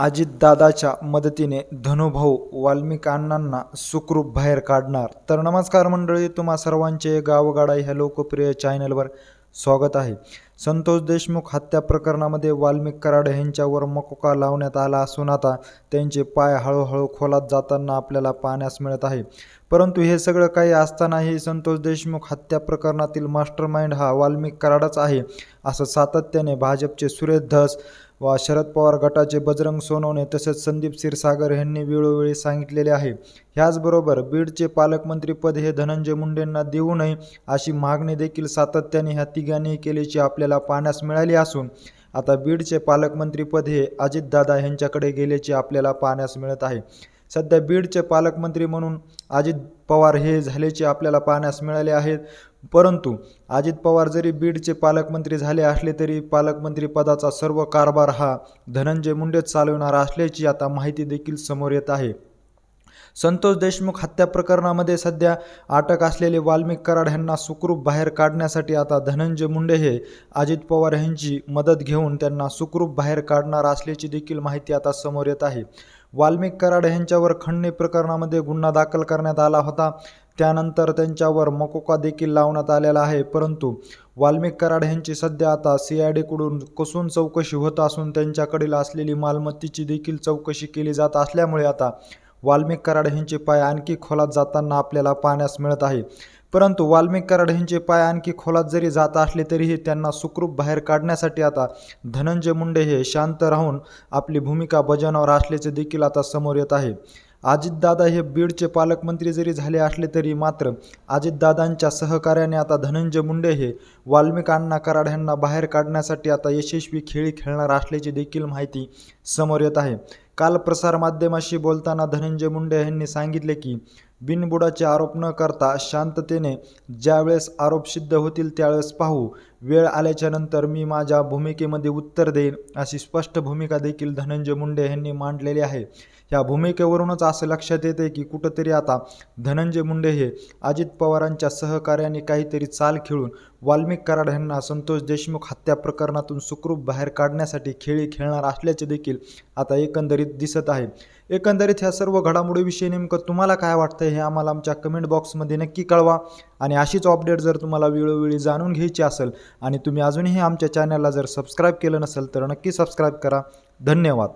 अजितदादाच्या मदतीने धनुभाऊ वाल्मिकांना अण्णांना सुखरूप बाहेर काढणार. तर नमस्कार मंडळी तुम्हा सर्वांचे गावगाडा ह्या लोकप्रिय चॅनलवर स्वागत आहे. संतोष देशमुख हत्या प्रकरणामध्ये वाल्मिक कराड यांच्यावर मकोका लावण्यात आला असून आता त्यांचे पाय हळूहळू खोलात जाताना आपल्याला पाहण्यास मिळत आहे. परंतु हे सगळं काही असतानाही संतोष देशमुख हत्या प्रकरणातील मास्टरमाइंड हा वाल्मिक कराडच आहे असं सातत्याने भाजपचे सुरेश धस व शरद पवार गटाचे बजरंग सोनवणे तसेच संदीप क्षीरसागर यांनी वेळोवेळी सांगितलेले आहे. ह्याचबरोबर बीडचे पालकमंत्रीपद हे धनंजय मुंडेंना देऊ नये अशी मागणी देखील सातत्याने ह्या तिघांनी केल्याची आपल्याला पाहण्यास मिळाली असून आता बीडचे पालकमंत्रीपद हे अजितदादा यांच्याकडे गेल्याचे आपल्याला पाहण्यास मिळत आहे. सध्या बीडचे पालकमंत्री म्हणून अजित पवार हे झाल्याचे आपल्याला पाहण्यास मिळाले आहेत. परंतु अजित पवार जरी बीडचे पालकमंत्री झाले असले तरी पालकमंत्री पदाचा सर्व कारभार हा धनंजय मुंडेच चालवणार असल्याची आता माहिती देखील समोर येत आहे. संतोष देशमुख हत्या प्रकरणामध्ये सध्या अटक असलेले वाल्मिक कराड यांना सुखरूप बाहेर काढण्यासाठी आता धनंजय मुंडे हे अजित पवार यांची मदत घेऊन त्यांना सुखरूप बाहेर काढणार असल्याची देखील माहिती आता समोर येत आहे. वाल्मिक कराड यांच्यावर खंडणी प्रकरणामध्ये गुन्हा दाखल करण्यात आला होता. त्यानंतर त्यांच्यावर मकोका देखील लावण्यात आलेला आहे. परंतु वाल्मिक कराड यांची सध्या आता सी आय डीकडून कसून चौकशी होत असून त्यांच्याकडील असलेली मालमत्तेची देखील चौकशी केली जात असल्यामुळे आता वाल्मिक कराड यांचे पाय आणखी खोलात जाताना आपल्याला पाहण्यास मिळत आहे. परंतु वाल्मिक कराड यांचे पाय आणखी खोलात जरी जात असले तरीही त्यांना सुखरूप बाहेर काढण्यासाठी आता धनंजय मुंडे हे शांत राहून आपली भूमिका बजावणार असल्याचे देखील आता समोर येत आहे. अजितदादा हे बीडचे पालकमंत्री जरी झाले असले तरी मात्र अजितदादांच्या सहकार्याने आता धनंजय मुंडे हे वाल्मिक अण्णा कराड यांना बाहेर काढण्यासाठी आता यशस्वी खेळी खेळणार असल्याची देखील माहिती समोर येत आहे. काल प्रसारमाध्यमाशी बोलताना धनंजय मुंडे यांनी सांगितले की बिनबुडाचे आरोप न करता शांततेने ज्यावेळेस आरोप सिद्ध होतील त्यावेळेस पाहू. वेळ आल्याच्यानंतर मी माझ्या भूमिकेमध्ये उत्तर देईन अशी स्पष्ट भूमिका देखील धनंजय मुंडे यांनी मांडलेली आहे. या भूमिकेवरूनच असं लक्षात येते की कुठंतरी आता धनंजय मुंडे हे अजित पवारांच्या सहकार्याने काहीतरी चाल खेळून वाल्मिक कराड यांना संतोष देशमुख हत्या प्रकरणातून सुखरूप बाहेर काढण्यासाठी खेळी खेळणार असल्याचे देखील आता एकंदरीत दिसत आहे. एकंदरीत ह्या सर्व घडामोडीविषयी नेमकं तुम्हाला काय वाटतं हे आम्हाला आमच्या कमेंट बॉक्समध्ये नक्की कळवा. आणि अशीच अपडेट जर तुम्हाला वेळोवेळी जाणून घ्यायची असेल आणि तुम्ही अजूनही आमच्या चॅनलला जर सबस्क्राईब केलं नसेल तर नक्की सबस्क्राईब करा. धन्यवाद.